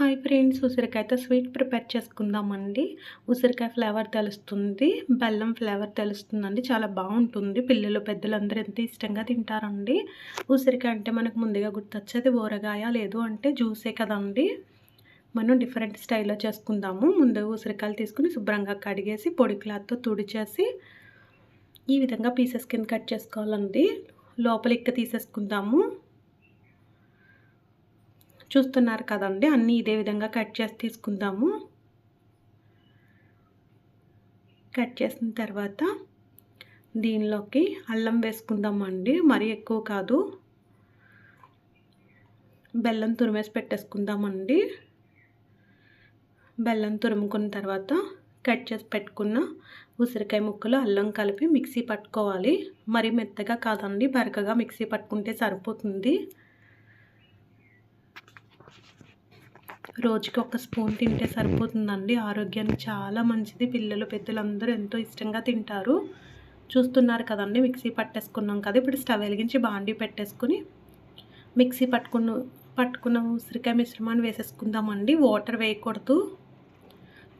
Hi friends ఉసిరికాయతో sweet prepare చేసుకుందామండి. ఉసిరికాయ ఫ్లేవర్ తెలుస్తుంది బెల్లం ఫ్లేవర్ తెలుస్తుందండి చాలా బాగుంటుంది. పిల్లలు పెద్దలు అందరూ ఎంత ఇష్టంగా తింటారండి. ఉసిరికాయ అంటే మనకు ముందుగా గుర్తొచ్చేది ఊరగాయ లేదు అంటే జ్యూసే కదండి. మనం డిఫరెంట్ స్టైల్లో చేసుకుందాము. ముందు ఉసిరికాయలు తీసుకుని శుభ్రంగా కడిగేసి పొడి క్లాత్తో తుడిచేసి ఈ విధంగా పీసెస్ కింద కట్ చేసుకోవాలండి. లోపల ఇక్క తీసేసుకుందాము. చూస్తున్నారు కదండి. అన్నీ ఇదే విధంగా కట్ చేసి తీసుకుందాము. కట్ చేసిన తర్వాత దీనిలోకి అల్లం వేసుకుందామండి. మరీ ఎక్కువ కాదు. బెల్లం తురిమేసి పెట్టేసుకుందామండి. బెల్లం తురుముకున్న తర్వాత కట్ చేసి పెట్టుకున్న ఉసిరికాయ ముక్కలు అల్లం కలిపి మిక్సీ పట్టుకోవాలి. మరి మెత్తగా కాదండి. బరకగా మిక్సీ పట్టుకుంటే సరిపోతుంది. రోజుకి ఒక స్పూన్ తింటే సరిపోతుందండి. ఆరోగ్యానికి చాలా మంచిది. పిల్లలు పెద్దలందరూ ఎంతో ఇష్టంగా తింటారు. చూస్తున్నారు కదండి మిక్సీ పట్టేసుకున్నాం కదా. ఇప్పుడు స్టవ్ వెలిగించి బాండీ పెట్టేసుకుని మిక్సీ పట్టుకున్న పట్టుకున్న ఉసిరికాయ మిశ్రమాన్ని వేసేసుకుందామండి. వాటర్ వేయకూడదు.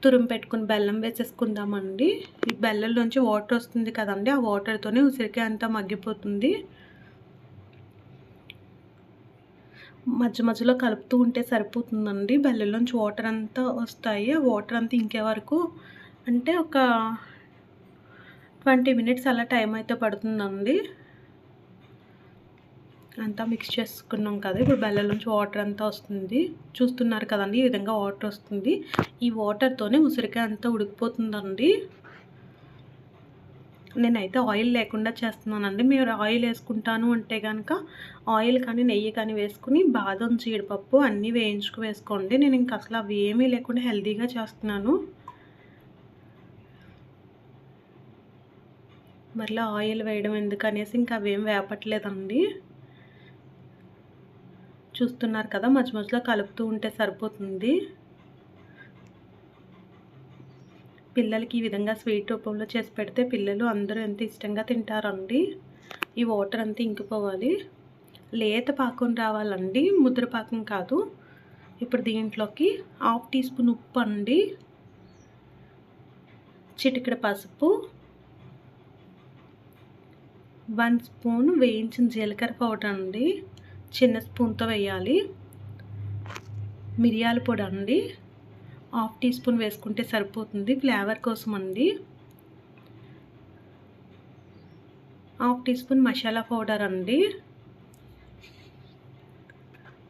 తురుము పెట్టుకుని బెల్లం వేసేసుకుందామండి. ఈ బెల్లంలోంచి వాటర్ వస్తుంది కదండి. ఆ వాటర్తోనే ఉసిరికాయ అంతా మగ్గిపోతుంది. మధ్య మధ్యలో కలుపుతూ ఉంటే సరిపోతుందండి. బెల్లంలోంచి వాటర్ అంతా వస్తాయి. ఆ వాటర్ అంతా ఇంకే వరకు అంటే ఒక ట్వంటీ మినిట్స్ అలా టైం అయితే పడుతుందండి. అంతా మిక్స్ చేసుకున్నాం కదా ఇప్పుడు బెల్లంలోంచి వాటర్ అంతా వస్తుంది. చూస్తున్నారు కదండి ఈ విధంగా వాటర్ వస్తుంది. ఈ వాటర్తోనే ఉసిరికాయ అంతా ఉడికిపోతుందండి. నేనైతే ఆయిల్ లేకుండా చేస్తున్నానండి. మీరు ఆయిల్ వేసుకుంటాను అంటే కనుక ఆయిల్ కానీ నెయ్యి కానీ వేసుకుని బాదం జీడిపప్పు అన్నీ వేయించుకు వేసుకోండి. నేను ఇంకా అసలు అవి ఏమీ లేకుండా హెల్తీగా చేస్తున్నాను. మరలా ఆయిల్ వేయడం ఎందుకనేసి ఇంకా అవేం వేపట్లేదండి. చూస్తున్నారు కదా మధ్య మధ్యలో కలుపుతూ ఉంటే సరిపోతుంది. పిల్లలకి ఈ విధంగా స్వీట్ రూపంలో చేసి పెడితే పిల్లలు అందరూ ఎంత ఇష్టంగా తింటారండి. ఈ వాటర్ అంతా ఇంకిపోవాలి. లేత పాకం రావాలండి. ముద్ర పాకం కాదు. ఇప్పుడు దీంట్లోకి హాఫ్ టీ స్పూన్ ఉప్పు అండి. చిటికెడ పసుపు. వన్ స్పూన్ వేయించిన జీలకర్ర పౌడర్ అండి. చిన్న స్పూన్తో వేయాలి. మిరియాల పొడి అండి. హాఫ్ టీ స్పూన్ వేసుకుంటే సరిపోతుంది. ఫ్లేవర్ కోసం అండి. Half teaspoon masala powder అండి.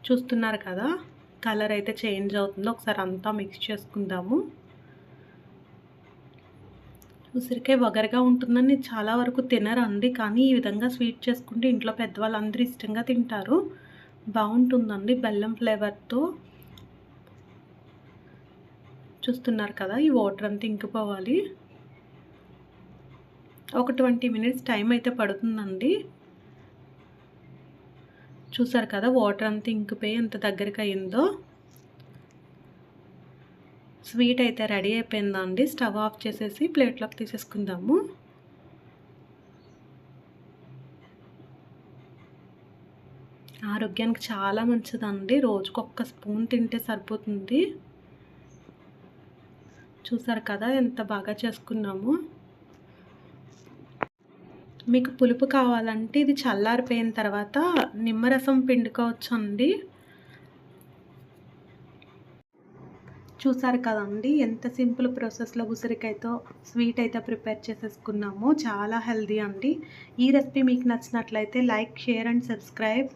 చూస్తున్నారు కదా కలర్ అయితే చేంజ్ అవుతుందో. ఒకసారి అంతా మిక్స్ చేసుకుందాము. ఉసిరికాయ వగరగా ఉంటుందని చాలా వరకు తినరండి కానీ ఈ విధంగా స్వీట్ చేసుకుంటే ఇంట్లో పెద్దవాళ్ళు అందరూ ఇష్టంగా తింటారు. బాగుంటుందండి బెల్లం ఫ్లేవర్తో. చూస్తున్నారు కదా ఈ వాటర్ అంతా ఇంకిపోవాలి. ఒక ట్వంటీ మినిట్స్ టైం అయితే పడుతుందండి. చూసారు కదా వాటర్ అంతా ఇంకిపోయి ఎంత దగ్గరికి అయిందో. స్వీట్ అయితే రెడీ అయిపోయిందండి. స్టవ్ ఆఫ్ చేసేసి ప్లేట్లోకి తీసేసుకుందాము. ఆరోగ్యానికి చాలా మంచిదండి. రోజుకు ఒక్క స్పూన్ తింటే సరిపోతుంది. చూసారు కదా ఎంత బాగా చేసుకున్నాము. మీకు పులుపు కావాలంటే ఇది చల్లారిపోయిన తర్వాత నిమ్మరసం పిండుకోవచ్చు అండి చూసారు కదండి ఎంత సింపుల్ ప్రాసెస్లో ఉసిరికాయతో స్వీట్ అయితే ప్రిపేర్ చేసేసుకున్నాము చాలా హెల్దీ అండి. ఈ రెసిపీ మీకు నచ్చినట్లయితే లైక్ షేర్ అండ్ సబ్స్క్రైబ్.